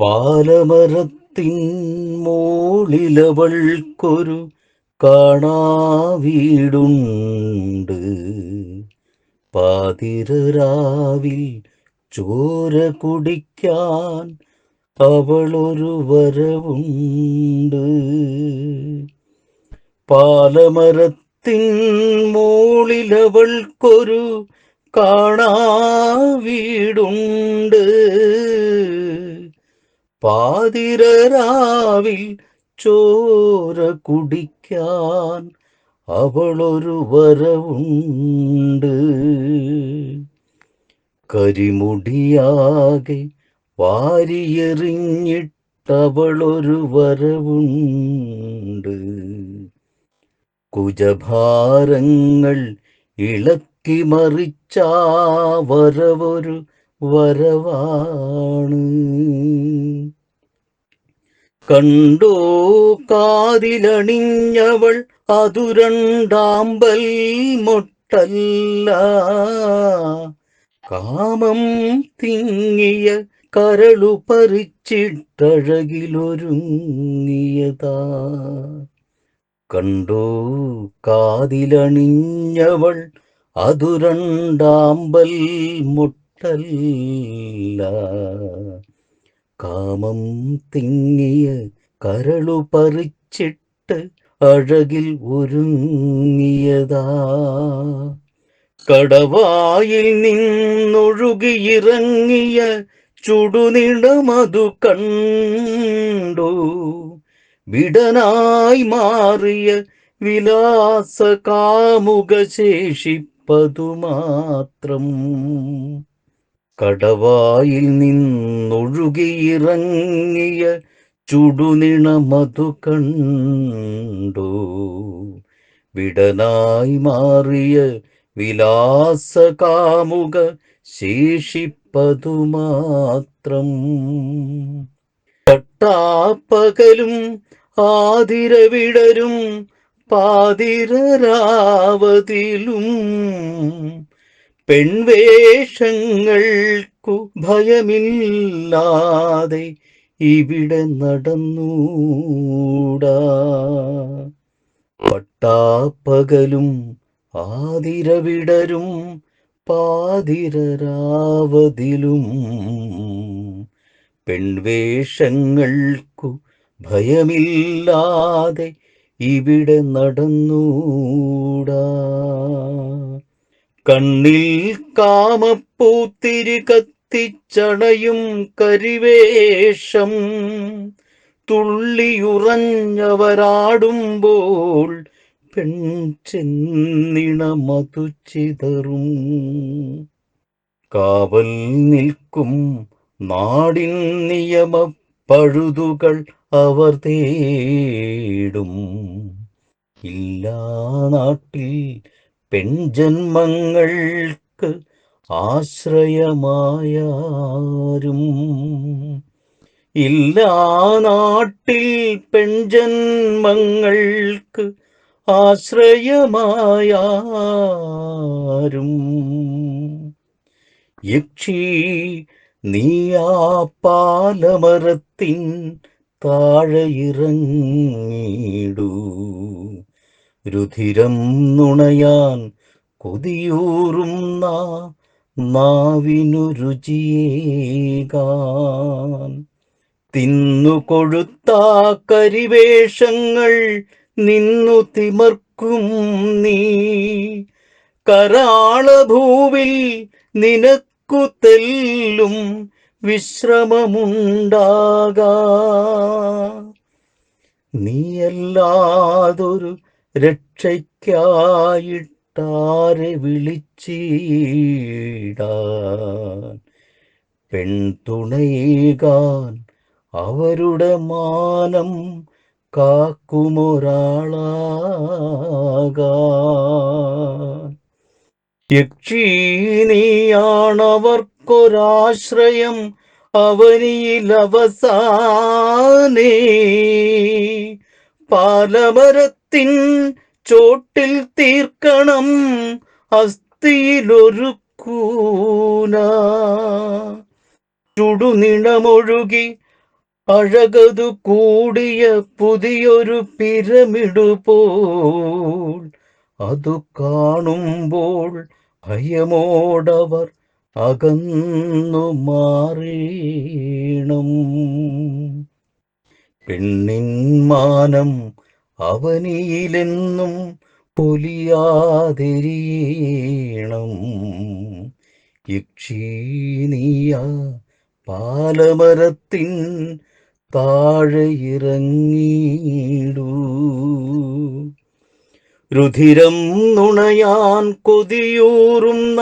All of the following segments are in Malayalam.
പാലമരത്തിൻ മോളിലവൾക്കൊരു കാണാവീടുണ്ട്. പാതിരരാവിൽ ചോര കുടിക്കാൻ അവളൊരു വരവുണ്ട്. പാലമരത്തിൻ മോളിലവൾക്കൊരു കാണാവീടുണ്ട്. പാതിരാവിൽ ചോര കുടിക്കാൻ അവളൊരു വരവുണ്ട്. കരിമുടിയാകെ വാരിയെറിഞ്ഞിട്ടവളൊരു വരവുണ്ട്. കുജഭാരങ്ങൾ ഇളക്കി മറിച്ചാ വരവൊരു വരവാണ്. കണ്ടോ കാതിലണിഞ്ഞവൾ അതുരണ്ടാമ്പൽ മൊട്ടല്ല. കാമം തിങ്ങിയ കരളു പറിച്ചിട്ടഴകിലൊരുങ്ങിയതാ കണ്ടോ കാതിലണിഞ്ഞവൾ അതു രണ്ടാമ്പൽ മുട്ടല്ല കാമം തിങ്ങിയ കരളു പറിച്ചിട്ട് അഴകിൽ ഒരുങ്ങിയതാ. കടവായിൽ നിന്നൊഴുകിയിറങ്ങിയ ചുടുനിടമതു കണ്ടു. വിടനായി മാറിയ വിലാസ കാമുക ശേഷിപ്പതു മാത്രം കടവായിൽ നിന്നൊഴുകിയിറങ്ങിയ ചുടുനിണമതു കണ്ടു വിടനായി മാറിയ വിലാസ കാമുക ശേഷിപ്പതു മാത്രം തട്ടാപ്പകലും ആതിരവിടരും പാതിരാവതിലും പെൺവേഷങ്ങൾക്കു ഭയമില്ലാതെ ഇവിടെ നടന്നൂടാ. പട്ടാപ്പകലും ആതിരവിടരും പാതിരരാവതിലും പെൺവേഷങ്ങൾക്കു ഭയമില്ലാതെ ഇവിടെ നടന്നൂടാ. കണ്ണിൽ കാമപ്പൂത്തിരി കത്തിച്ചണയും കരിവേഷം. തുള്ളിയുറഞ്ഞവരാടുമ്പോൾ പെൺചെന്നിണമതു ചിതറും. കാവൽ നിൽക്കും നാടിൻ നിയമ പഴുതുകൾ അവർ തേടും. ഇല്ലാ നാട്ടിൽ പെൺജന്മങ്ങൾക്ക് ആശ്രയമായാരും. ഇല്ലാ നാട്ടിൽ പെൺജന്മങ്ങൾക്ക് ആശ്രയമായാരും. യക്ഷി നീയാ പാലമരത്തിൻ താഴെ ഇറങ്ങിടൂ രുധിരം നുണയാൻ കൊതിയൂറുന്ന നാവിനു രുചിയേകാൻ. തിന്നു കൊഴുത്ത കരിവേഷങ്ങൾ നിന്നു തിമർക്കും നീ. കരാളഭൂവിൽ നിനക്കു തെല്ലും വിശ്രമമുണ്ടാകാ. നീയല്ലാതൊരു രക്ഷയ്ക്കായിട്ടാരെ വിളിച്ചീടാൻ പെൺതുണയേകാൻ അവരുടെ മാനം കാക്കുമൊരാളാകാൻ. യക്ഷീണിയാണവർക്കൊരാശ്രയം അവനിയിലവസാനേ. പാലമരത്തിൻ ചോട്ടിൽ തീർക്കണം അസ്ഥിയിലൊരു കൂന. ചുടുനിണമൊഴുകി അഴകതു കൂടിയ പുതിയൊരു പിരമിഡു പോൾ അതു കാണുമ്പോൾ ഭയമോടവർ അകന്നു മാറീണം. പെണ്ണിൻ മാനം അവനിയിലെന്നും പൊലിയാതെരിയണം. യക്ഷീണിയ പാലമരത്തിൻ താഴെ ഇറങ്ങിടൂ രുധിരം നുണയാൻ കൊതിയൂറും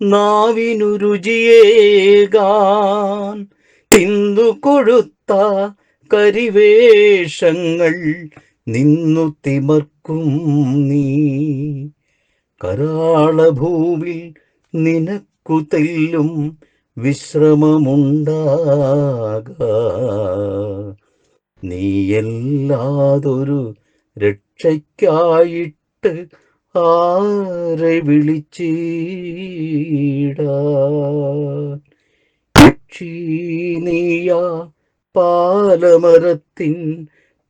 നാവിനു രുചിയേകാൻ. തിന്നു കൊഴുത്ത കരിവേഷങ്ങൾ നിന്നു തിമർക്കും നീ. കരാളഭൂവിൽ നിനക്കു തെല്ലും വിശ്രമമുണ്ടാക. നീയല്ലാതൊരു രക്ഷയ്ക്കായിട്ട് ആരെ വിളിച്ചീടാ? ക്ഷീണിയ പാലമരത്തിൻ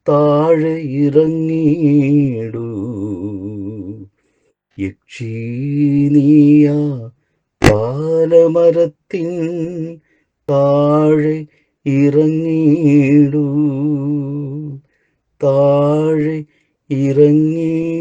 താഴെ ഇറങ്ങിയിടു. യക്ഷീനീയ പാലമരത്തിൻ താഴെ ഇറങ്ങിയിടു. താഴെ ഇറങ്ങിടൂ